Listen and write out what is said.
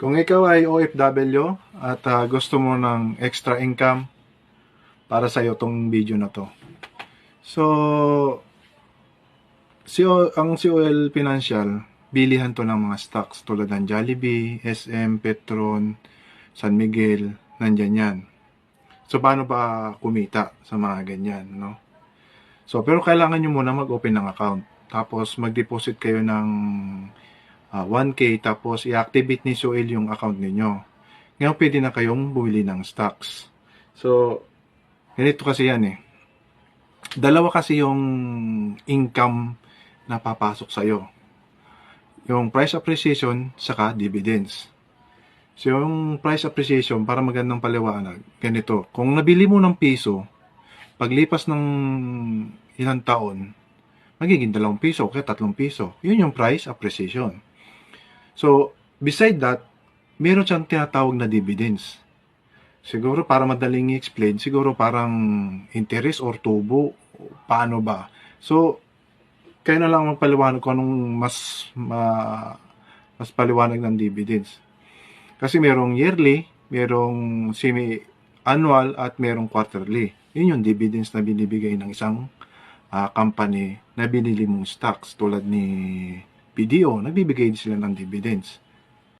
Kung ikaw ay OFW at ah, gusto mo ng extra income, para sa iyo tong video na to. So, si ang COL Financial, bilihan to ng mga stocks tulad ng Jollibee, SM, Petron, San Miguel, nandyan yan. So, paano ba kumita sa mga ganyan, no? So, pero kailangan nyo muna mag-open ng account. Tapos, mag-deposit kayo ng ah, 1K, tapos i-activate ni Soil yung account ninyo. Ngayon, pwede na kayong bumili ng stocks. So, ganito kasi yan eh. Dalawa kasi yung income na papasok sa'yo. Yung price appreciation, saka dividends. So, yung price appreciation, para magandang paliwanag, ganito. Kung nabili mo ng piso, paglipas ng ilang taon, magiging dalawang piso kaya tatlong piso. Yun yung price appreciation. So, beside that, meron siyang tinatawag na dividends. Siguro para madaling i-explain, siguro parang interest or tubo, paano ba? So, kayo na lang magpaliwanag kung anong mas ma, mas paliwanag ng dividends. Kasi merong yearly, merong semi-annual at merong quarterly. Yun yung dividends na binibigay ng isang ah, company na binili mong stocks tulad ni BDO, nagbibigay din sila ng dividends.